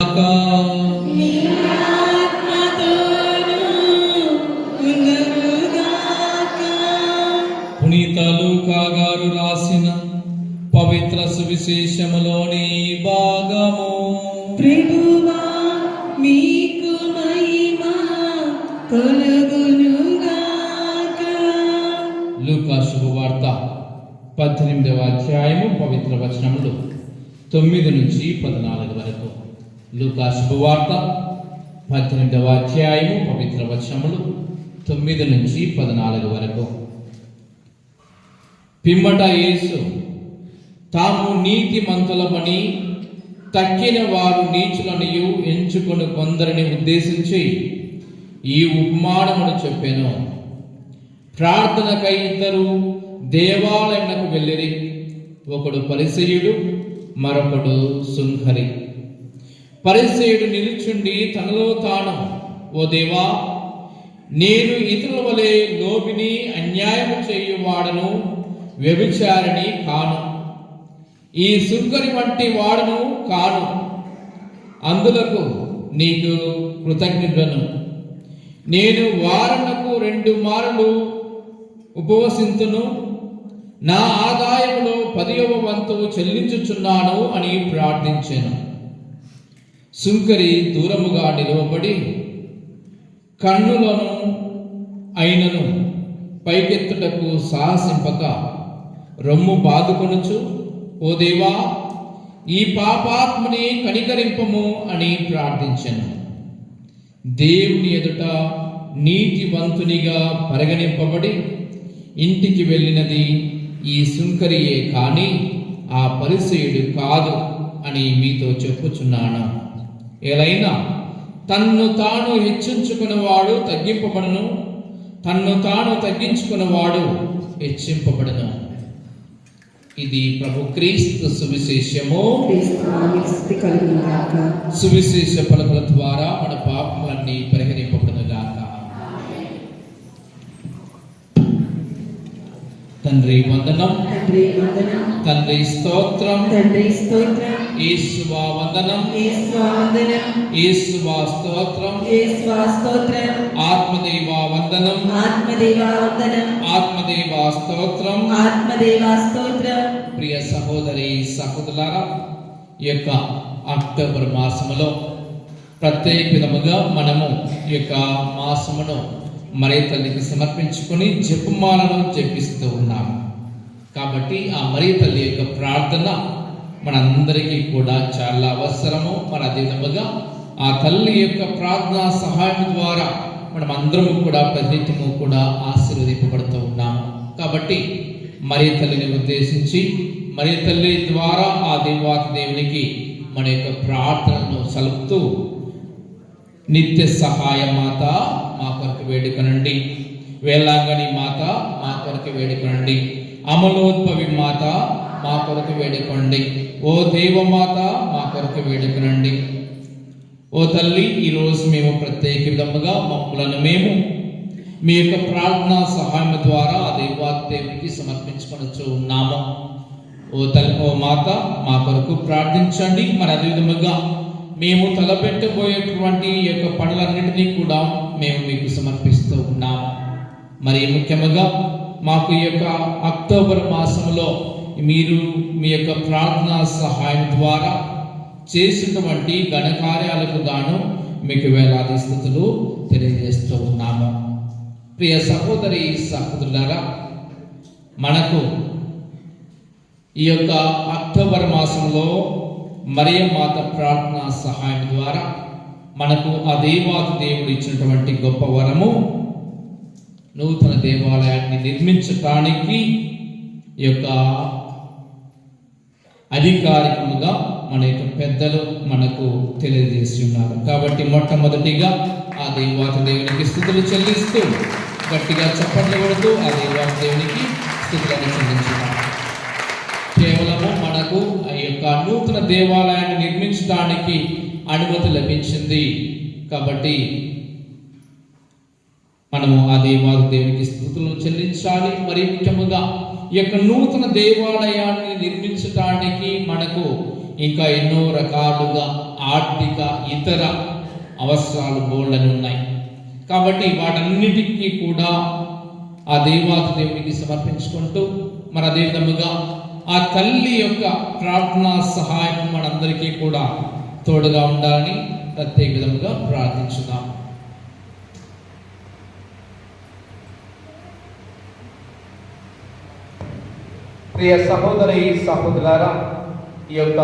మీ ఆత్మతోనూ ఉందురుగాక. పునీత లూకా గారు రాసిన పవిత్ర సువిశేషములోని భాగము ప్రభువా మీకు మహిమ కలుగునుగాక. లూకా శుభవార్త పద్దెనిమిదవ అధ్యాయము పవిత్ర వచనములు తొమ్మిది నుంచి పద్నాలుగు వరకు లూకా శుభవార్త పద్దెనిమిదవ అధ్యాయము పవిత్ర వచనములు తొమ్మిది నుంచి పద్నాలుగు వరకు. పిమ్మట యేసు తాము నీతి మంతులమని తక్కిన వారు నీచులనియు ఎంచుకొని కొందరిని ఉద్దేశించి ఈ ఉపమానమును చెప్పాను. ప్రార్థనకై ఇద్దరు దేవాలయమునకు వెళ్ళిరి. ఒకడు పరిసయుడు మరొకడు సుంకరి. పరిసయుడు నిలుచుండి తనలో తాను ఓ దేవా నేను ఇతరుల వలె లోబిని అన్యాయము చేయువాడను వ్యభిచారిని కాను. ఈ సుంకరి వంటి వాడను కాను. అందులకు నీకు కృతజ్ఞతను నేను వారణకు రెండు మారులు ఉపవసింతును. నా ఆదాయంలో పదియవ వంతు చెల్లించుచున్నాను అని ప్రార్థించాను. సుంకరి దూరముగా నిలువబడి కన్నులను అయినను పైకెత్తుటకు సాహసింపక రొమ్ము బాదుకొనుచు ఓ దేవా ఈ పాపాత్మని కనికరింపము అని ప్రార్థించాను. దేవుని ఎదుట నీతివంతునిగా పరిగణింపబడి ఇంటికి వెళ్ళినది ఈ సుంకరియే కానీ ఆ పరిచయుడు కాదు అని మీతో చెప్పుచున్నాను. ఎలైనా తన్ను తాను హెచ్చించుకున్నవాడు తగ్గింపబడును తన్ను తాను తగ్గించుకున్నవాడు హెచ్చింపబడును. ఇది ప్రభు క్రీస్తు సువిశేషము. సువిశేష పలుకుల ద్వారా మన పాపములన్నీ వందనం. తండ్రి వందనం. తండ్రి స్తోత్రం. తండ్రి స్తోత్రం. వందనం వందనం స్తోత్రం స్తోత్రం ఆత్మదేవా వందనం ఆత్మదేవా వందనం ఆత్మదేవా స్తోత్రం ఆత్మదేవా స్తోత్రం ప్రియ సహోదరి సహోదరులారా ఈ యొక్క అక్టోబర్ మాసములో ప్రత్యేక విధముగా మనము ఈ యొక్క మాసమును మరే తల్లికి సమర్పించుకొని జపమాలను జపిస్తూ ఉన్నాము. కాబట్టి ఆ మరీ తల్లి యొక్క ప్రార్థన మనందరికీ కూడా చాలా అవసరము. మన అదే విధముగా ఆ తల్లి యొక్క ప్రార్థన సహాయం ద్వారా మనం అందరము కూడా ప్రతినిత్యము కూడా ఆశీర్వదింపబడుతూ ఉన్నాము. కాబట్టి మరి తల్లిని ఉద్దేశించి మరి తల్లి ద్వారా ఆ దేవాతి దేవునికి మన యొక్క ప్రార్థనను సలుపుతూ నిత్య సహాయ మాత మా కొరకు వేడుకనండి. వేలాంగణి మాత మా కొరకు వేడుకనండి. అమలోద్భవి మాత మా కొరకు వేడుకోండి. ఓ దేవమాత మా కొరకు వేడుకనండి. ఓ తల్లి ఈరోజు మేము ప్రత్యేక విధముగా మమ్మలను మేము మీ యొక్క ప్రార్థన సహాయం ద్వారా ఆ దేవాదేవికి సమర్పించుకొనొచ్చు ఉన్నాము. ఓ తల్లి ఓ మాత మా కొరకు ప్రార్థించండి. మరి అదే విధముగా మేము తలపెట్టబోయేటువంటి యొక్క పనులన్నింటినీ కూడా మేము మీకు సమర్పిస్తూ ఉన్నాము. మరి ముఖ్యముగా మాకు ఈ యొక్క అక్టోబర్ మాసంలో మీరు మీ యొక్క ప్రార్థనా సహాయం ద్వారా చేసినటువంటి ఘనకార్యాలకు గాను మీకు వేలాది స్థుతులు తెలియజేస్తూ ఉన్నాము. ప్రియ సహోదరి సహోదరులారా మనకు ఈ యొక్క అక్టోబర్ మాసంలో మరియ మాత ప్రార్థన సహాయం ద్వారా మనకు ఆ దేవాత దేవుడు ఇచ్చినటువంటి గొప్ప వరము నూతన దేవాలయాన్ని నిర్మించటానికి ఈ యొక్క అధికారికముగా మన యొక్క పెద్దలు మనకు తెలియజేస్తున్నారు. కాబట్టి మొట్టమొదటిగా ఆ దేవాత దేవునికి స్థుతులు చెల్లిస్తూ గట్టిగా చప్పట్లు కొడుతూ ఆ దేవాత దేవునికి స్థుతులను చెల్లించున్నారు కేవలము మనకు ఆ యొక్క నూతన దేవాలయాన్ని నిర్మించడానికి అనుమతి లభించింది. కాబట్టి మనము ఆ దేవాత దేవునికి స్థుతులను చెల్లించాలి. మరి ముఖ్యముగా ఈ యొక్క నూతన దేవాలయాన్ని నిర్మించటానికి మనకు ఇంకా ఎన్నో రకాలుగా ఆర్థిక ఇతర అవసరాలు బోళ్ళని ఉన్నాయి. కాబట్టి వాటన్నిటికీ కూడా ఆ దేవాది దేవునికి సమర్పించుకుంటూ మన అదే విధముగా ఆ తల్లి యొక్క ప్రార్థనా సహాయం మనందరికీ కూడా తోడుగా ఉండాలని ప్రత్యేక విధముగా ప్రార్థించుదాం. ప్రియ సహోదరి సహోదరారా ఈ యొక్క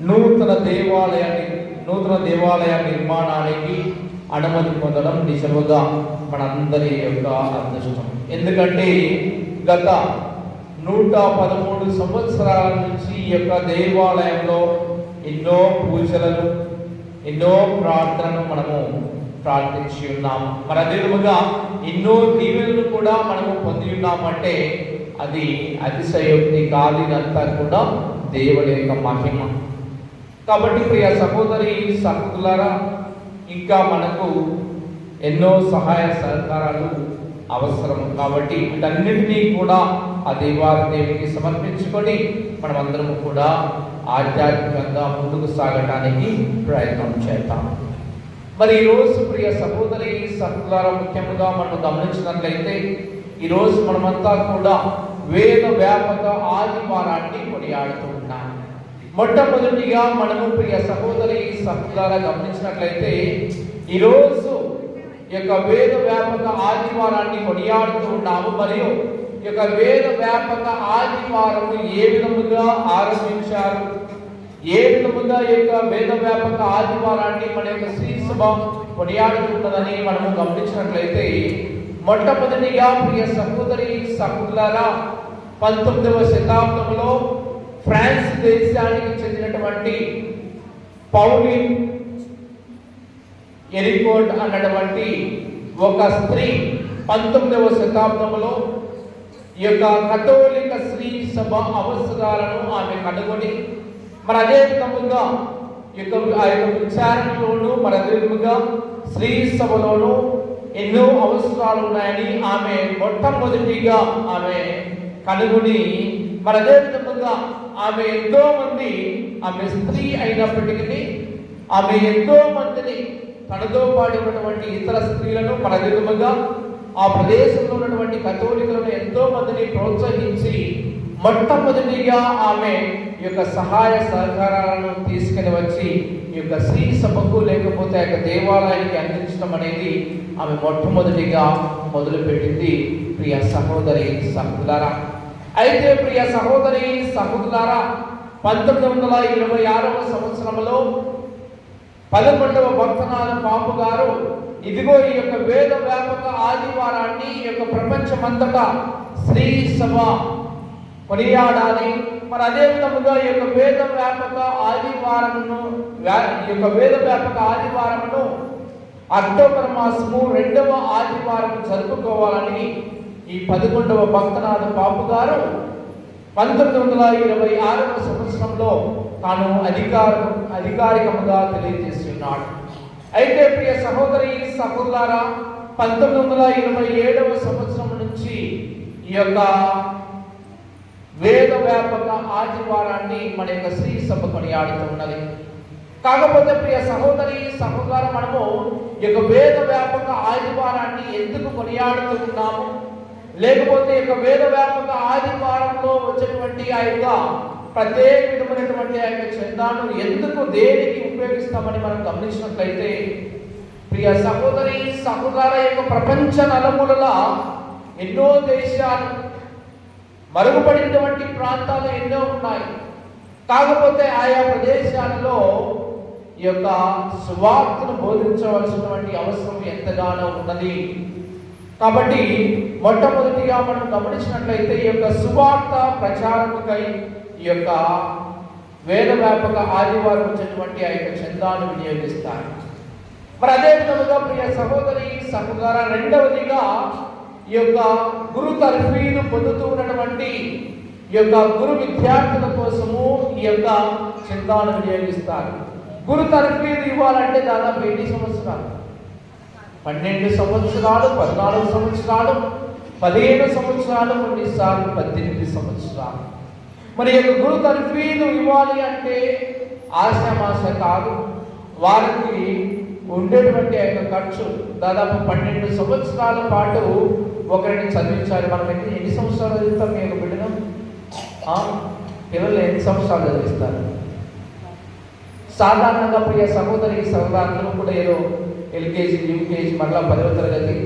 నూతన దేవాలయాన్ని నూతన దేవాలయ నిర్మాణానికి అనుమతి పొందడం నిజముగా మనందరి యొక్క అదృష్టం. ఎందుకంటే గత నూట పదమూడు సంవత్సరాల నుంచి ఈ యొక్క దేవాలయంలో ఎన్నో పూజలను ఎన్నో ప్రార్థనలు మనము ప్రార్థించి ఉన్నాము మన అదే విధముగా ఎన్నో దీవెనలు కూడా మనము పొంది ఉన్నామంటే అది అతిశయోక్తి కాదు ఇదంతా కూడా దేవుడి యొక్క మహిమ. కాబట్టి ప్రియ సహోదరి సహోదరులారా ఇంకా మనకు ఎన్నో సహాయ సహకారాలు అవసరం. కాబట్టి వీటన్నిటినీ కూడా ఆ దేవాది దేవునికి సమర్పించుకొని మనమందరం కూడా ఆధ్యాత్మికంగా ముందుకు సాగటానికి ప్రయత్నం చేద్దాం. మరి ఈరోజు ప్రియ సహోదరి సహోదర ముఖ్యంగా మనం గమనించినట్లయితే ఈరోజు మనమంతా కూడా వేద వ్యాపక ఆదివారాన్ని కొనియాడుతూ ఉన్నాం. మొట్టమొదటిగా మనము ప్రియ సహోదరి సహోదర గమనించినట్లయితే ఈరోజు యొక్క వేద వ్యాపక ఆదివారాన్ని కొనియాడుతూ ఉన్నాము. మరియు ఈ యొక్క వేద వ్యాపక ఆదివారం ఏ విధముగా ఆరంభించారు? ఏ విధముగా ఈ యొక్క వేద వ్యాపక ఆదివారాన్ని మన యొక్క శ్రీ సభ కొనియాడుతున్నదని మనము గమనించినట్లయితే మొట్టమొదటిగా ప్రియ సహోదరి సహోదరులారా పంతొమ్మిదవ శతాబ్దంలో ఫ్రాన్స్ దేశానికి చెందినటువంటి పౌలిన్ ఎరికోట్ అన్నటువంటి ఒక స్త్రీ పంతొమ్మిదవ శతాబ్దంలో ఈ యొక్క కథోలిక స్త్రీ సభ అవసరాలను ఆమె కనుగొని మరి అదే విధముగా ఈ యొక్క ఆ యొక్క విచారణలోను మరి అదే విధముగా స్త్రీ సభలోను ఎన్నో అవసరాలు ఉన్నాయని ఆమె మొట్టమొదటిగా ఆమె కనుగొని మరి అదే విధముగా ఆమె ఎంతో మంది ఆమె స్త్రీ అయినప్పటికీ ఆమె ఎంతో మందిని తనతో పాటు ఉన్నటువంటి ఇతర స్త్రీలను మన విధముగా ఆ ప్రదేశంలో ఉన్నటువంటి కథోలికలను ఎంతో మందిని ప్రోత్సహించి మొట్టమొదటిగా ఆమె ఈ యొక్క సహాయ సహకారాలను తీసుకుని వచ్చి ఈ యొక్క శ్రీ సభకు లేకపోతే ఆ యొక్క దేవాలయానికి అందించడం అనేది ఆమె మొట్టమొదటిగా మొదలుపెట్టింది. ప్రియ సహోదరి సహోదరా. అయితే ప్రియ సహోదరి సహోదరా పంతొమ్మిది వందల ఇరవై ఆరవ సంవత్సరంలో పదకొండవ భక్తనాథ పాపు గారు ఇదిగో ఈ యొక్క వేద వ్యాపక ఆదివారాన్ని ఈ యొక్క ప్రపంచమంతటా శ్రీ సభ కొనియాడాలి. మరి అదే విధముగా ఈ యొక్క వేద వ్యాపక ఆదివారమును ఈ యొక్క వేద వ్యాపక ఆదివారమును అక్టోబర్ మాసము రెండవ ఆదివారం జరుపుకోవాలని ఈ పదకొండవ భక్తనాథ బాబు గారు పంతొమ్మిది వందల ఇరవై ఆరవ సంవత్సరంలో తాను అధికారం అధికారికముగా తెలియజేస్తున్నాడు. అయితే ప్రియ సహోదరి సహోదరా పంతొమ్మిది వందల ఇరవై ఏడవ సంవత్సరం నుంచి ఈ యొక్క వేద వ్యాపక ఆదివారాన్ని మన యొక్క శ్రీ సభ కొనియాడుతూ ఉన్నది. కాకపోతే ప్రియ సహోదరి సహోదర మనము ఈ యొక్క వేద వ్యాపక ఆదివారాన్ని ఎందుకు కొనియాడుతూ ఉన్నాము? లేకపోతే యొక్క వేద వ్యాపక ఆదివారంలో వచ్చినటువంటి ఆ యొక్క ప్రత్యేక విధమైనటువంటి ఆ యొక్క చందాను ఎందుకు దేనికి ఉపయోగిస్తామని మనం గమనించినట్లయితే ప్రియ సహోదరి సహోదర యొక్క ప్రపంచ నలుమూలల ఎన్నో దేశాలు మరుగుపడినటువంటి ప్రాంతాలు ఎన్నో ఉన్నాయి. కాకపోతే ఆయా ప్రదేశాలలో ఈ యొక్క సువార్తను బోధించవలసినటువంటి అవసరం ఎంతగానో ఉన్నది. కాబట్టి మొట్టమొదటిగా మనం గమనించినట్లయితే ఈ యొక్క సువార్త ప్రచారముకై ఈ యొక్క వేద వ్యాపక ఆదివారం వచ్చినటువంటి ఆ యొక్క చందాను వినియోగిస్తారు. మరి అదే విధముగా ప్రియ సహోదరి సహోదర రెండవదిగా ఈ యొక్క గురు తర్ఫీను పొందుతూ ఉన్నటువంటి ఈ యొక్క గురు విద్యార్థుల కోసము ఈ యొక్క చందాను వినియోగిస్తారు. గురు తర్ఫీదు ఇవ్వాలంటే దాదాపు ఎన్ని సంవత్సరాలు? పన్నెండు సంవత్సరాలు పద్నాలుగు సంవత్సరాలు పదిహేను సంవత్సరాలు కొన్నిసార్లు పద్దెనిమిది సంవత్సరాలు. మరి యొక్క గురు తర్ఫీదు ఇవ్వాలి అంటే ఆశామాస కాదు. వారికి ఉండేటువంటి యొక్క ఖర్చు దాదాపు పన్నెండు సంవత్సరాల పాటు ఒకరిని చదివించాలి. మనం ఎన్ని ఎన్ని సంవత్సరాలు చదివిస్తాం మీ యొక్క బిడ్డను? పిల్లలు ఎన్ని సంవత్సరాలు చదివిస్తారు? సాధారణంగా ప్రియ సహోదరి సహోదరులు కూడా ఏదో ఎల్కేజీ యూకేజీ మరలా పదవ తరగతి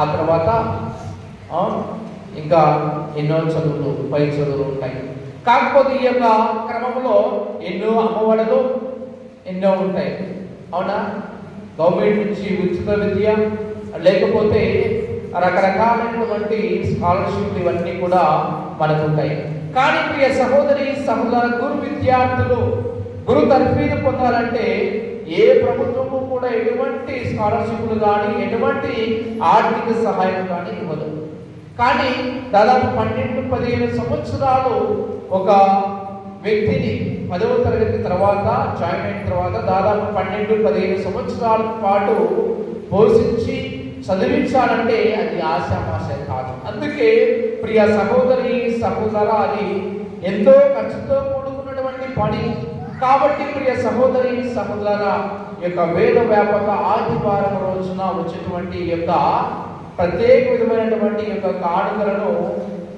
ఆ తర్వాత ఇంకా ఎన్నో చదువులు పై చదువులు ఉంటాయి. కాకపోతే ఈ యొక్క క్రమంలో ఎన్నో అమ్మఒడలు ఎన్నో ఉంటాయి. అవునా? గవర్నమెంట్ నుంచి ఉచిత విద్య లేకపోతే రకరకాలైనటువంటి స్కాలర్షిప్లు ఇవన్నీ కూడా మనకు ఉంటాయి కానీ ప్రియ సహోదరి సహోదర గురు విద్యార్థులు గురు తర్ఫీదు పొందాలంటే ఏ ప్రభుత్వము కూడా ఎటువంటి స్కాలర్షిప్లు కానీ ఎటువంటి ఆర్థిక సహాయం కానీ ఇవ్వదు. కానీ దాదాపు పన్నెండు పదిహేను సంవత్సరాలు ఒక వ్యక్తిని పదవ తరగతి తర్వాత జాయిన్ అయిన తర్వాత దాదాపు పన్నెండు పదిహేను సంవత్సరాల పాటు పోషించి చదివించాలంటే అది ఆశామాశ కాదు. అందుకే ప్రియ సహోదరి సహోదర అది ఎంతో ఖర్చుతో కూడుకున్నటువంటి పని. కాబట్టి ప్రియ సహోదరి సహోదర యొక్క వేద వ్యాపక ఆదివారం రోజున వచ్చేటువంటి యొక్క ప్రత్యేక విధమైనటువంటి యొక్క కానుకలను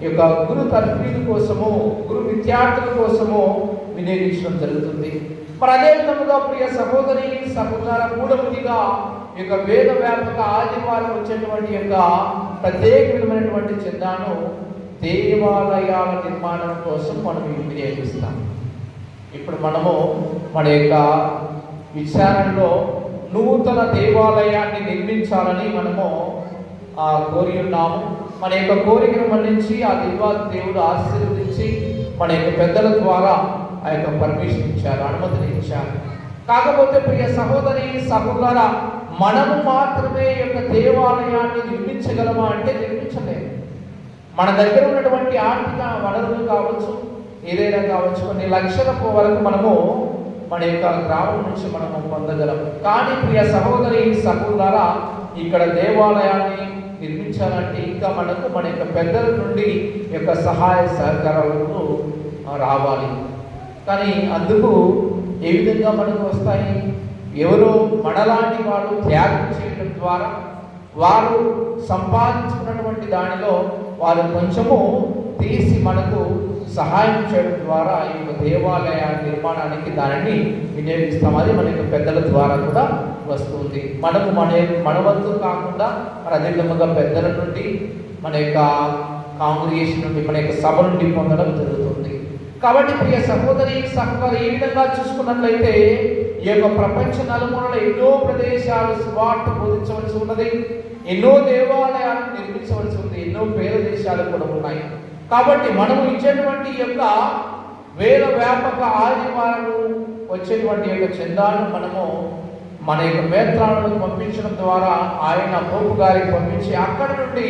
ఈ యొక్క గురు తర్ఫీదు కోసము గురు విద్యార్థుల కోసము వినియోగించడం జరుగుతుంది. మరి అదే విధముగా ప్రియ సహోదరి సహోదర మూడవదిగా ఈ యొక్క వేద వ్యాపక ఆదివారం వచ్చేటువంటి యొక్క ప్రత్యేకమైనటువంటి చందాను దేవాలయాల నిర్మాణం కోసం మనం వినియోగిస్తాం. ఇప్పుడు మనము మన యొక్క విచారణలో నూతన దేవాలయాన్ని నిర్మించాలని మనము కోరి ఉన్నాము. మన యొక్క కోరికను మన్నించి ఆ దివా దేవుడు ఆశీర్వదించి మన యొక్క పెద్దల ద్వారా ఆ యొక్క పర్మిషన్ ఇచ్చారు అనుమతిని ఇచ్చారు. కాకపోతే ప్రియ సహోదరి సహోదర మనము మాత్రమే యొక్క దేవాలయాన్ని నిర్మించగలమా అంటే నిర్మించలేము. మన దగ్గర ఉన్నటువంటి ఆర్థిక వనరులు కావచ్చు ఏదైనా కావచ్చు కొన్ని లక్షల వరకు మనము మన యొక్క గ్రామం నుంచి మనము పొందగలం. కానీ ప్రియ సహోదరి సహోదర ఇక్కడ దేవాలయాన్ని నిర్మించాలంటే ఇంకా మనకు మన యొక్క పెద్దల నుండి యొక్క సహాయ సహకారాలను రావాలి. కానీ అందుకు ఏ విధంగా మనకు వస్తాయి? ఎవరో మనలాంటి వాళ్ళు త్యాగం చేయడం ద్వారా వారు సంపాదించుకున్నటువంటి దానిలో వారు కొంచెము తీసి మనకు సహాయం చేయడం ద్వారా ఈ యొక్క దేవాలయ నిర్మాణానికి దానిని వినియోగిస్తాం. అది మన యొక్క పెద్దల ద్వారా కూడా వస్తుంది. మనకు మన మన వంతు కాకుండా మన అదే విధముగా పెద్దల నుండి మన యొక్క కాంగ్రిగేషన్ నుండి మన యొక్క సభ నుండి పొందడం జరుగుతుంది. కాబట్టి ప్రియ సహోదరి సహోదరు ఈ విధంగా చూసుకున్నట్లయితే ఈ యొక్క ప్రపంచ నలుమూలల ఎన్నో ప్రదేశాలు స్వార్థ బోధించవలసి ఉన్నది. ఎన్నో దేవాలయాలు నిర్మించవలసి ఉంది ఎన్నో పేద దేశాలు కూడా ఉన్నాయి. కాబట్టి మనము ఇచ్చేటువంటి యొక్క వేద వ్యాపక ఆదివారాలు వచ్చేటువంటి యొక్క చందాను మనము మన యొక్క మేత్రాలను పంపించడం ద్వారా ఆయన పోపు గారికి పంపించి అక్కడ నుండి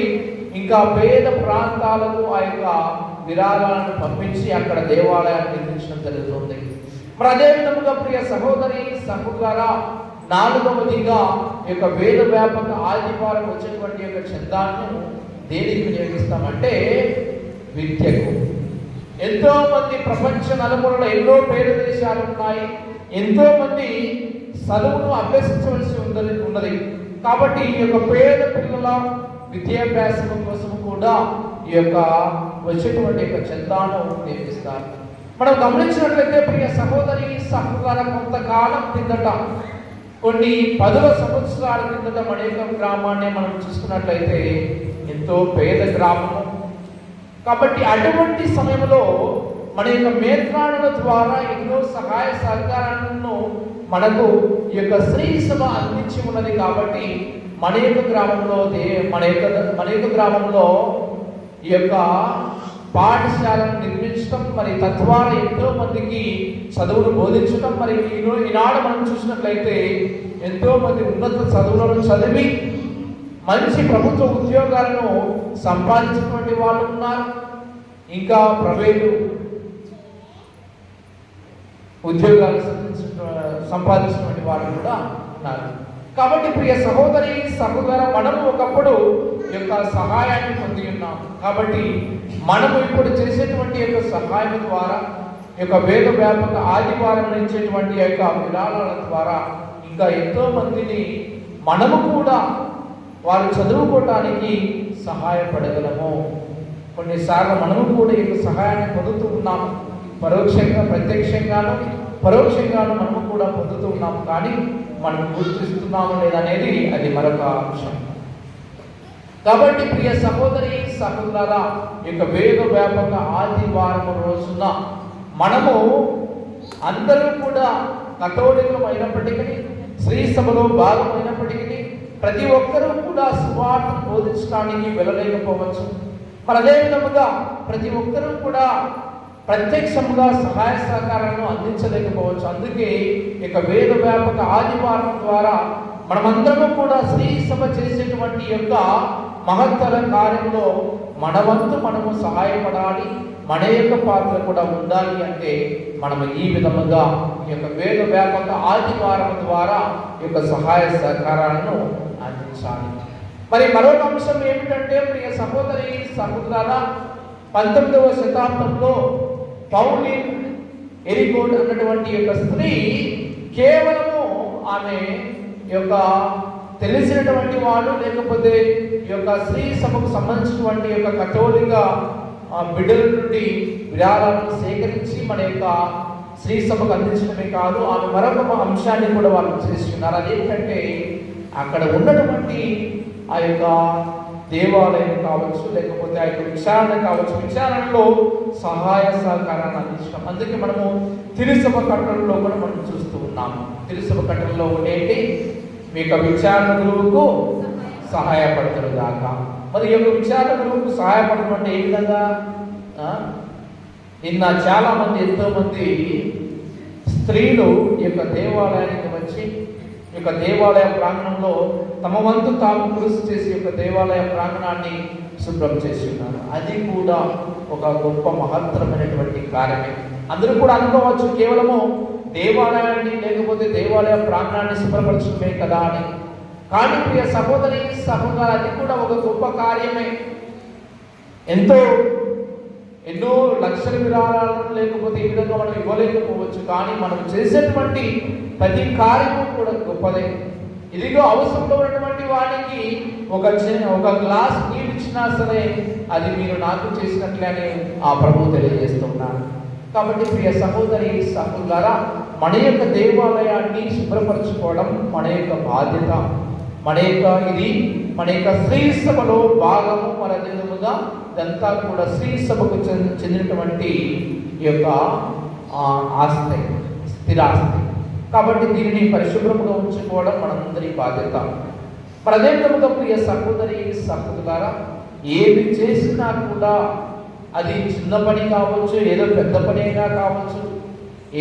ఇంకా పేద ప్రాంతాలకు ఆ యొక్క విరాళాలను పంపించి అక్కడ దేవాలయాన్ని నిర్మించడం జరుగుతుంది. మరి అదే విధముగా ప్రియ సహోదరి సహోదర నాలుగవదిగా యొక్క వేద వ్యాపక ఆదివారం వచ్చేటువంటి యొక్క చందాన్ని దేనికి వినియోగిస్తామంటే విద్యకు. ఎంతోమంది ప్రపంచ నలుమూలలో ఎన్నో పేద దేశాలు ఉన్నాయి. ఎంతోమంది చదువును అభ్యసించవలసి ఉందని ఉన్నది. కాబట్టి ఈ యొక్క పేద పిల్లల విద్యాభ్యాసం కోసం కూడా ఈ యొక్క వచ్చేటువంటి యొక్క చందాను నిర్మిస్తారు మనం గమనించినట్లయితే ప్రియ సహోదరి సహోదర కొంతకాలం కిందట కొన్ని పదుల సంవత్సరాల కిందట మన యొక్క గ్రామాన్ని మనం చూసుకున్నట్లయితే ఎంతో పేద గ్రామము కాబట్టి అటువంటి సమయంలో మన యొక్క మేత్రాణుల ద్వారా ఎన్నో సహాయ సహకారాలను మనకు ఈ యొక్క స్త్రీ సభ అందించి ఉన్నది కాబట్టి మన యొక్క గ్రామంలో దే- మన యొక్క మన యొక్క గ్రామంలో ఈ యొక్క పాఠశాలను నిర్మించడం మరి తద్వారా ఎంతో మందికి చదువును బోధించడం మరి ఈనాడు మనం చూసినట్లయితే ఎంతో మంది ఉన్నత చదువులను చదివి మంచి ప్రభుత్వ ఉద్యోగాలను సంపాదించినటువంటి వాళ్ళు ఉన్నారు. ఇంకా ప్రైవేటు ఉద్యోగాలు సంపాదించినటువంటి వాళ్ళు కూడా ఉన్నారు. కాబట్టి ప్రియ సహోదరి సహోదర మనము ఒకప్పుడు యొక్క సహాయాన్ని పొంది ఉన్నాం. కాబట్టి మనము ఇప్పుడు చేసేటువంటి యొక్క సహాయం ద్వారా యొక్క వేద వ్యాపక ఆదివారం ఇచ్చేటువంటి యొక్క విరాళాల ద్వారా ఇంకా ఎంతో మందిని మనము కూడా వారు చదువుకోవటానికి సహాయపడగలము. కొన్నిసార్లు మనము కూడా ఈ సహాయాన్ని పొందుతూ ఉన్నాము. పరోక్షంగా ప్రత్యక్షంగాను పరోక్షంగాను మనము కూడా పొందుతూ ఉన్నాము. కానీ మనం గుర్తిస్తున్నాము లేదనేది అది మరొక అంశం. కాబట్టి ప్రియ సహోదరి సహోదరా యొక్క వేగ వ్యాపక ఆదివారం రోజున మనము అందరూ కూడా కథోలికం అయినప్పటికీ శ్రీ సభలో భాగమైనప్పటికీ ప్రతి ఒక్కరూ కూడా సువార్త బోధించడానికి వెళ్ళలేకపోవచ్చు. మరి అదే విధముగా ప్రతి ఒక్కరూ కూడా ప్రత్యక్షముగా సహాయ సహకారాలను అందించలేకపోవచ్చు. అందుకే ఇక వేద వ్యాపక ఆదివారం ద్వారా మనమందరము కూడా స్త్రీ సభ చేసేటువంటి యొక్క మహత్తర కార్యంలో మన వంతు మనము సహాయపడాలి మన యొక్క పాత్ర కూడా ఉండాలి అంటే మనము ఈ విధముగా ఈ యొక్క వేద వ్యాపక ఆదివారం ద్వారా ఈ యొక్క సహాయ సహకారాలను అందించాలి మరి మరొక అంశం ఏమిటంటే ప్రియ సహోదరి సహోదరాల పంతొమ్మిదవ శతాబ్దంలో పౌలిన్ ఎరిగోడ్ అన్నటువంటి యొక్క స్త్రీ కేవలము ఆమె యొక్క తెలిసినటువంటి వాళ్ళు లేకపోతే ఈ యొక్క స్త్రీ సభకు సంబంధించినటువంటి యొక్క కథోలిక ఆ, బిడ్డల నుండి విరాళాలను సేకరించి మన యొక్క స్త్రీ సభకు అందించడమే కాదు ఆమె మరొక అంశాన్ని కూడా వాళ్ళు చేస్తున్నారు. అదేంటంటే అక్కడ ఉన్నటువంటి ఆ యొక్క దేవాలయం కావచ్చు లేకపోతే ఆ యొక్క విచారణ కావచ్చు విచారణలో సహాయ సహకారాన్ని అందించడం. అందుకే మనము తిరుసభ కట్టడంలో కూడా మనం చూస్తూ ఉన్నాము. తిరుసభ కట్టడంలో ఏంటి మీ యొక్క విచారణ గురువుకు సహాయపడతారు దాకా మరి ఈ యొక్క విచారణ గురువుకు సహాయపడడం అంటే ఏ విధంగా? నిన్న చాలా మంది ఎంతో మంది స్త్రీలు ఈ యొక్క దేవాలయానికి యొక్క దేవాలయ ప్రాంగణంలో తమ వంతు తాము కృషి చేసి యొక్క దేవాలయ ప్రాంగణాన్ని శుభ్రం చేసి ఉన్నారు. అది కూడా ఒక గొప్ప మహత్తరమైనటువంటి కార్యమే. అందరూ కూడా అనుకోవచ్చు కేవలము దేవాలయాన్ని లేకపోతే దేవాలయ ప్రాంగణాన్ని శుభ్రపరచడమే కదా అని. కానీ ప్రియ సహోదరి సహోదరు అది కూడా ఒక గొప్ప కార్యమే. ఎంతో ఎన్నో లక్షల విరాళాలను లేకపోతే ఈ విధంగా మనం ఇవ్వలేకపోవచ్చు కానీ మనం చేసేటువంటి ప్రతి కార్యము కూడా గొప్పదే. ఇదిగో అవసరంలో ఉన్నటువంటి వాడికి ఒక చిన్న ఒక గ్లాస్ నీళ్ళు ఇచ్చినా సరే అది మీరు నాకు చేసినట్లనే ఆ ప్రభు తెలియజేస్తున్నాను కాబట్టి ప్రియ సహోదరి సహోదరా మన యొక్క దేవాలయాన్ని శుభ్రపరచుకోవడం మన యొక్క బాధ్యత. మన యొక్క ఇది మన యొక్క శ్రీ సభలో భాగము మన నిజముగా ఇదంతా కూడా శ్రీ సభకు చెందినటువంటి ఈ యొక్క ఆస్తి స్థిరాస్తి. కాబట్టి దీనిని పరిశుభ్రముగా ఉంచుకోవడం మనందరి బాధ్యత. మరి అదే విధముగా ప్రియ సహోదరి ద్వారా ఏమి చేసినా కూడా అది చిన్న పని కావచ్చు ఏదో పెద్ద పని అయినా కావచ్చు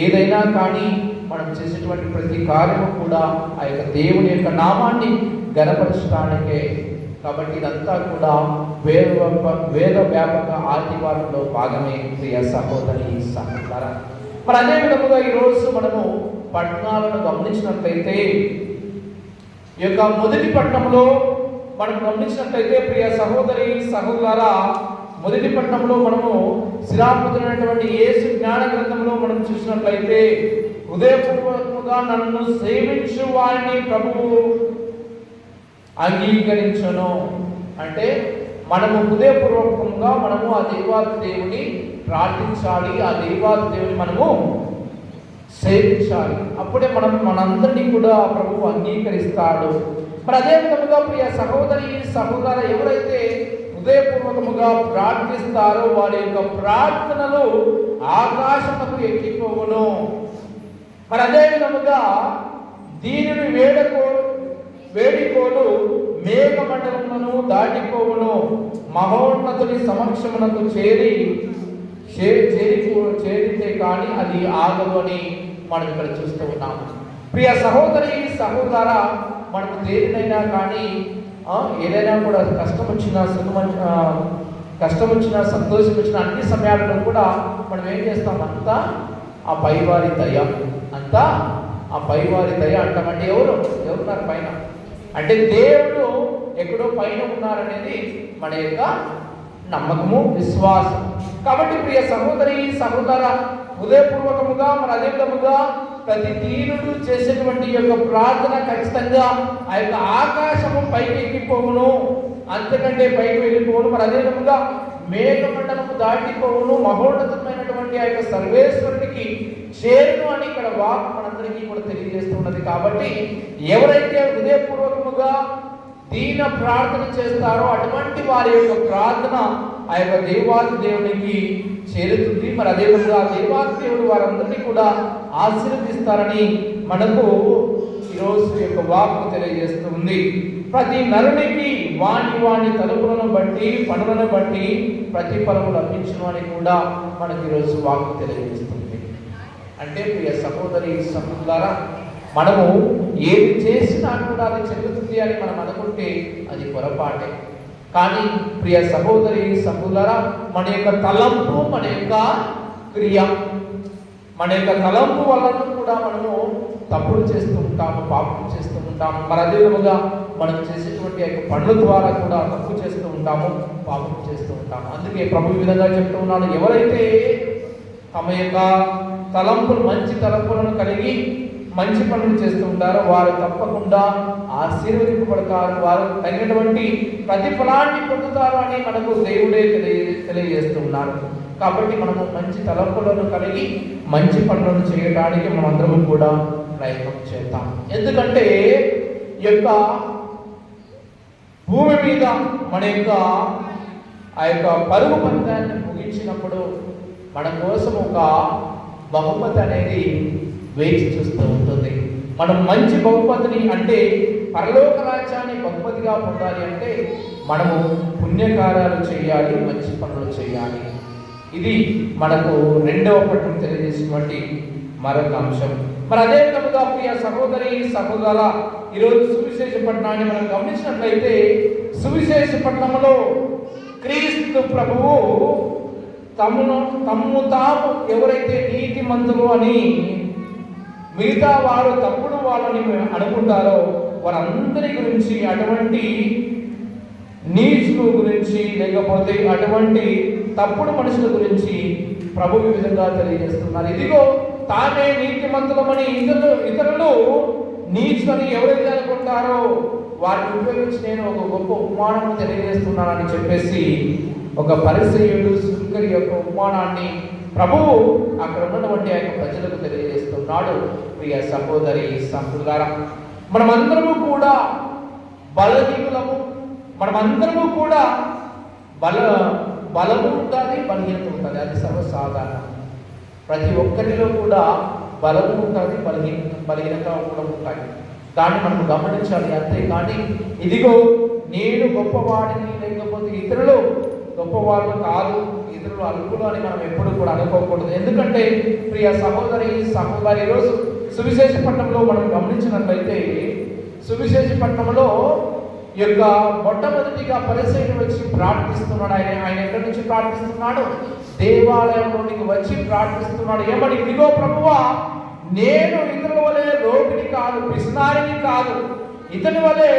ఏదైనా కానీ మనం చేసేటువంటి ప్రతి కార్యము కూడా ఆ యొక్క దేవుని యొక్క నామాన్ని గనపరచడానికే కాబట్టి ఇదంతా కూడా వేద వేద వ్యాపక ఆదివారంలో భాగమే ప్రియ సహోదరి సహోదర. మరి అదే విధముగా ఈరోజు మనము పట్టణాలను గమనించినట్లయితే ఈ యొక్క మొదటి పట్టణంలో మనం గమనించినట్లయితే ప్రియ సహోదరి సహోదర మొదటి పట్టణంలో మనము శిరాపుతున్నటువంటి యేసు జ్ఞాన గ్రంథంలో మనం చూసినట్లయితే హృదయపూర్వకముగా నన్ను సేవించు వారిని ప్రభువు అంగీకరించను. అంటే మనము హృదయపూర్వకంగా మనము ఆ దేవాది దేవుని ప్రార్థించాలి. ఆ దేవాది దేవుని మనము సేవించాలి. అప్పుడే మనం మనందరినీ కూడా ప్రభువు అంగీకరిస్తాడు. మరి అదే విధముగా ప్రియ సహోదరి సహోదర ఎవరైతే హృదయపూర్వకముగా ప్రార్థిస్తారో వారి యొక్క ప్రార్థనలు ఆకాశముకు ఎక్కిపోవును. మరి అదే విధముగా దీనిని వేడకో వేడికోలు మేఘమండలములను దాటిపోవును. మహోన్నతుని సమక్షమునకు చేరి చేరి చేరితే కానీ అది ఆగదు అని మనం ఇక్కడ చూస్తూ ఉన్నాము ప్రియ సహోదరి సహోదర మనకు దేనినైనా కానీ ఏదైనా కూడా కష్టం వచ్చినా సుఖం కష్టం వచ్చినా సంతోషం వచ్చినా అన్ని సమయాల్లో కూడా మనం ఏం చేస్తాం? అంతా ఆ పైవారి దయ అంతా ఆ పైవారి దయ అంటామంటే ఎవరు? ఎవరున్నారు పైన? అంటే దేవుడు ఎక్కడో పైన ఉన్నారనేది మన యొక్క నమ్మకము విశ్వాసం. కాబట్టి ప్రియ సహోదరి సహోదర హృదయపూర్వకముగా మన అదే విధముగా ప్రతి దీనుడు చేసేటువంటి యొక్క ప్రార్థన ఖచ్చితంగా ఆ యొక్క ఆకాశము పైకి ఎక్కిపోవును అంతకంటే పైకి వెళ్ళిపోవును మరి అదే విధముగా మేఘమండలము దాటిపోవును మహోన్నతమైనటువంటి ఆ యొక్క సర్వేశ్వరుడికి చేరును అని ఇక్కడ వాక్ మనందరికీ కూడా తెలియజేస్తున్నది కాబట్టి ఎవరైతే హృదయపూర్వకముగా దీన ప్రార్థన చేస్తారో అటువంటి వారి యొక్క ప్రార్థన ఆ యొక్క దేవాది దేవునికి చేరుతుంది. మరి అదేవిధంగా ఆ దేవాది దేవుడు వారందరినీ కూడా ఆశీర్వదిస్తారని మనకు ఈరోజు యొక్క వాక్కు తెలియజేస్తుంది ప్రతి నరునికి వాణి వాణి తలుపులను బట్టి పనులను బట్టి ప్రతిఫలము లభించును అని కూడా మనకు ఈరోజు వాక్కు తెలియజేస్తుంది. అంటే ప్రియ సహోదరి సహోదరా మనము ఏం చేసినా కూడా అది చెల్లుతుంది అని మనం అనుకుంటే అది పొరపాటే. కానీ ప్రియ సహోదరి సహోదరా మన యొక్క తలంపు మన యొక్క క్రియ మన యొక్క తలంపు వలన కూడా మనము తప్పులు చేస్తూ ఉంటాము పాపం చేస్తూ ఉంటాము. మరి అదే విధముగా మనం చేసేటువంటి యొక్క పనుల ద్వారా కూడా తప్పు చేస్తూ ఉంటాము పాపం చేస్తూ ఉంటాము. అందుకే ప్రభు ఈ విధంగా చెప్తూ ఉన్నాడు ఎవరైతే తమ యొక్క తలంపులు మంచి తలంపులను కలిగి మంచి పనులు చేస్తూ ఉంటారో వారు తప్పకుండా ఆశీర్వదింపబడతారు. వారు తగినటువంటి ప్రతిఫలాన్ని పొందుతారు అని మనకు దేవుడే తెలియ తెలియజేస్తున్నారు కాబట్టి మనము మంచి తలంపులను కలిగి మంచి పనులను చేయడానికి మనందరం కూడా ప్రయత్నం చేద్దాం. ఎందుకంటే ఈ యొక్క భూమి మీద మన యొక్క ఆ యొక్క పరుగు పందాన్ని ముగించినప్పుడు మన కోసం ఒక బహుమతి అనేది వేచి చూస్తూ ఉంటుంది. మనం మంచి బహుమతిని అంటే పరలోక రాజ్యాన్ని బహుమతిగా పొందాలి అంటే మనము పుణ్యకార్యాలు చేయాలి మంచి పనులు చేయాలి. ఇది మనకు రెండవ పట్టణం తెలియజేసినటువంటి మరొక అంశం. మరి అదే విధముగా ప్రియ సహోదరి సహోదర ఈరోజు సువిశేష పట్టణాన్ని మనం గమనించినట్లయితే సువిశేష పట్టణంలో క్రీస్తు ప్రభువు తమను తమ్ము తాము ఎవరైతే నీతి మంతులు అని మిగతా వారు తప్పుడు వాళ్ళని అనుకుంటారో వారందరి గురించి అటువంటి నీచులు గురించి లేకపోతే అటువంటి తప్పుడు మనుషుల గురించి ప్రభు విధంగా తెలియజేస్తున్నారు. ఇదిగో తానే నీతిమంతులమని ఇతరులు ఇతరులు నీచులని ఎవరైతే అనుకుంటారో వారిని ఉపయోగించి నేను ఒక గొప్ప ఉపమానము తెలియజేస్తున్నానని చెప్పేసి ఒక పరిసయుడు శృంగరి యొక్క ఉపమానాన్ని ప్రభువు అక్కడ ఉన్నటువంటి ఆ యొక్క ప్రజలకు తెలియజేస్తున్నాడు. ప్రియ సహోదరి సహోదర మనమందరము కూడా బలహీనులము. మనమందరము కూడా బల బలము ఉంటుంది బలహీనత ఉంటుంది అది సర్వసాధారణం. ప్రతి ఒక్కరిలో కూడా బలము ఉంటుంది బలహీన బలహీనత కూడా ఉంటాయి దాన్ని మనం గమనించాలి. అంతేకాని ఇదిగో నేను గొప్పవాడిని లేకపోతే ఇతరులు గొప్పవాళ్ళు కాదు ఇతరులు అల్పులు అని మనం ఎప్పుడు కూడా అనుకోకూడదు. ఎందుకంటే ప్రియ సహోదరి సహోదరి ఈరోజు సువిశేష పట్టణంలో మనం గమనించినట్లయితే సువిశేష పట్టణంలో యొక్క మొట్టమొదటిగా పరిశీలన వచ్చి ప్రార్థిస్తున్నాడు. ఆయన ఆయన ఎక్కడి నుంచి ప్రార్థిస్తున్నాడు? దేవాలయంలోనికి వచ్చి ప్రార్థిస్తున్నాడు. ఏమని? ఇదిగో ప్రభువా నేను ఇతరుల వలె రోగిని కాదు పిసినారిని కాదు. ఇతని వలె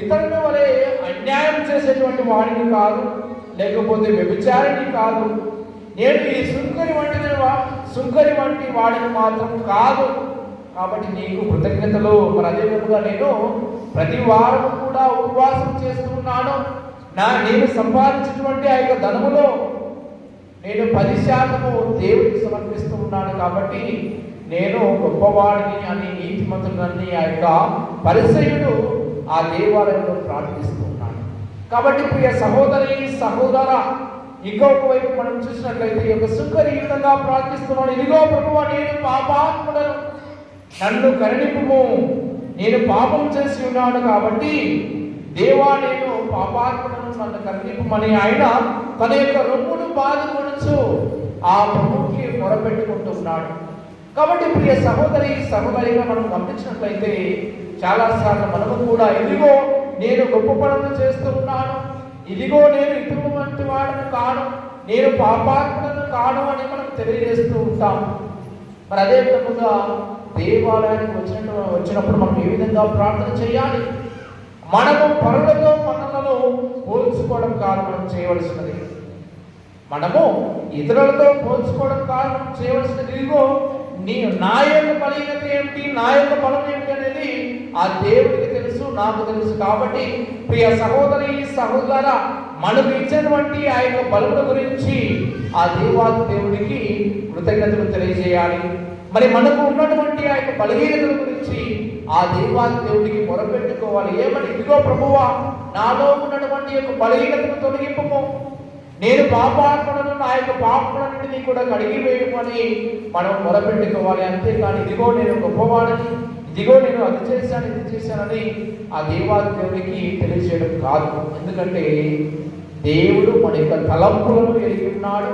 ఇతరుల వలె అన్యాయం చేసేటువంటి వాడిని కాదు. లేకపోతే వ్యభిచారిణి కాదు. నేను ఈ సుంకరి వంటి వా- సుంకరి వంటి వాడిని మాత్రం కాదు. కాబట్టి నీకు కృతజ్ఞతలు. మరి అదే విధంగా నేను ప్రతి వారం కూడా ఉపవాసం చేస్తున్నాను నా నేను సంపాదించినటువంటి ఆ యొక్క ధనములో నేను పది శాతము దేవుడికి సమర్పిస్తూ ఉన్నాను కాబట్టి నేను గొప్పవాడిని అని నీతిమంతుడని ఆ యొక్క పరిసయుడు ఆ దేవాలయంలో ప్రార్థిస్తూ కాబట్టి ప్రియ సహోదరి సహోదర ఇంకొక వైపు మనం చూసినట్లయితే ఈ యొక్క సుంకరి ఈ విధంగా ప్రార్థిస్తున్నాడు. ఇదిగో ప్రభువా నేను పాపాత్ముడను. నన్ను కరుణిపుము. నేను పాపం చేసి ఉన్నాను కాబట్టి దేవా నేను పాపాత్ముడను నన్ను కరుణిపుమని ఆయన తన యొక్క రొమ్మును బాధపడుచు ఆ ప్రభుకి మొరపెట్టుకుంటున్నాడు. కాబట్టి ప్రియ సహోదరి సహోదరిగా మనం గమనించినట్లయితే చాలా సార్లు మనము కూడా ఇదిగో నేను గొప్ప పనులు చేస్తూ ఉన్నాను ఇదిగో నేను ఇతరుల వంటి వాడను కాను. నేను పాపాత్మను కాను అని మనం తెలియజేస్తూ ఉంటాం. మరి అదే విధముగా దేవాలయానికి వచ్చినట్టు వచ్చినప్పుడు మనం ఏ విధంగా ప్రార్థన చేయాలి? మనము పనులతో పనులలో పోల్చుకోవడం కాదు మనం చేయవలసినది. మనము ఇతరులతో పోల్చుకోవడం కాదు మనం చేయవలసినది. ఇదిగో నీ నా యొక్క బలహీనత ఏమిటి? నా యొక్క బలం ఏమిటి అనేది ఆ దేవుడికి నాకు తెలుసు. కాబట్టి ప్రియ సహోదరి సహోదర మనకు ఇచ్చినటువంటి ఆ యొక్క బలముల గురించి ఆ దేవాది దేవుడికి కృతజ్ఞతలు తెలియజేయాలి. మరి మనకు ఉన్నటువంటి ఆ యొక్క బలహీనతల గురించి ఆ దేవాది దేవుడికి మొరపెట్టుకోవాలి. ఏమని? ఇదిగో ప్రభువా నాలో ఉన్నటువంటి యొక్క బలహీనతను తొలగింపము నేను పాపాత్మలను నా యొక్క పాపములన్నింటినీ కూడా కడిగివేయమని మనం మొరపెట్టుకోవాలి. అంతేకాని ఇదిగో నేను గొప్పవాడని ఇదిగో నేను అది చేశాను ఇది చేశానని ఆ దేవాదేవునికి తెలియజేయడం కాదు. ఎందుకంటే దేవుడు మన యొక్క తలంపులను ఎరిగి ఉన్నాడు.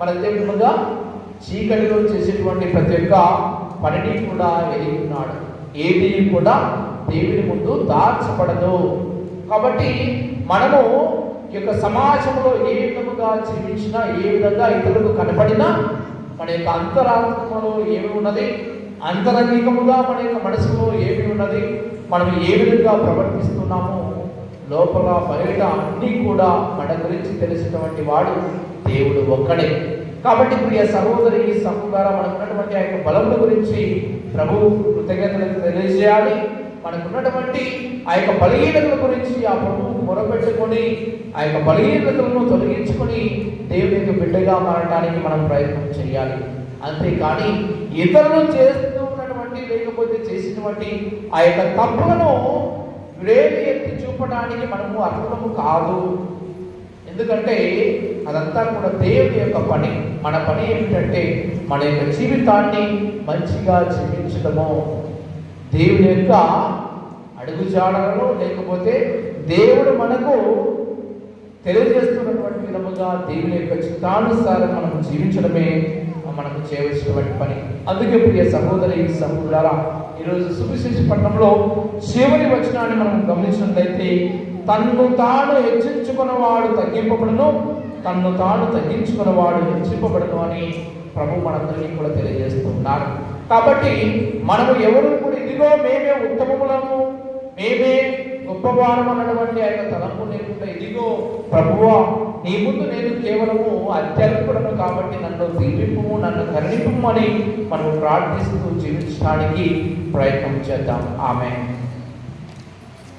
మన దేవుడుగా చీకటిలో చేసేటువంటి ప్రతి ఒక్క పనిని కూడా ఎరిగి ఉన్నాడు. ఏది కూడా దేవుని ముందు దాచబడదు. కాబట్టి మనము ఈ యొక్క సమాజంలో ఏ విధముగా జీవించినా ఏ విధంగా ఇతరులకు కనపడినా మన యొక్క అంతరాత్మలో ఏమి ఉన్నది? అంతరంగికముగా మన యొక్క మనసులో ఏమి ఉన్నది? మనం ఏ విధంగా ప్రవర్తిస్తున్నామో లోపల బయట అన్నీ కూడా మన గురించి తెలిసినటువంటి వాడు దేవుడు ఒక్కడే. కాబట్టి ప్రియ సహోదరి సహోదర మనకు ఉన్నటువంటి ఆ యొక్క బలముల గురించి ప్రభు కృతజ్ఞతలకు తెలియజేయాలి. మనకున్నటువంటి ఆ యొక్క బలహీనతల గురించి ఆ ప్రభువు మొరపెట్టుకొని ఆ యొక్క బలహీనతలను తొలగించుకొని దేవుని యొక్క బిడ్డగా మారడానికి మనం ప్రయత్నం చేయాలి. అంతేకాని ఇతరులు చేస్తూ ఉన్నటువంటి లేకపోతే చేసినటువంటి ఆ యొక్క తప్పులను వేలు ఎత్తి చూపడానికి మనము అర్థము కాదు. ఎందుకంటే అదంతా కూడా దేవుని యొక్క పని. మన పని ఏమిటంటే మన యొక్క జీవితాన్ని మంచిగా జీవించడము. దేవుని యొక్క అడుగుజాడలలో లేకపోతే దేవుడు మనకు తెలియజేస్తున్నటువంటి విధముగా దేవుని యొక్క చిత్తానుసారం మనం జీవించడమే. మనకు చేయవలసినటువంటి పని. అందుకే ప్రియ సహోదరి సహోదరా ఈరోజు సువిశేష పట్టణంలో చివరి వచనాన్ని మనం గమనించినట్లయితే తన్ను తాను హెచ్చించుకున్నవాడు తగ్గింపబడును తన్ను తాను తగ్గించుకున్నవాడు హెచ్చింపబడను అని ప్రభు మనందరినీ కూడా తెలియజేస్తున్నారు కాబట్టి మనము ఎవరు కూడా ఇదిగో మేమే ఉత్తమములము మేమే గొప్పవారం అన్నటువంటి ఆయన తలంపు లేకుండా ఇదిగో ప్రభువా నీ ముందు నేను కేవలము అత్యల్పుడను కాబట్టి నన్ను దీవింపు నన్ను కరుణింపు అని మనం ప్రార్థిస్తూ జీవించడానికి ప్రయత్నం చేద్దాం. ఆమె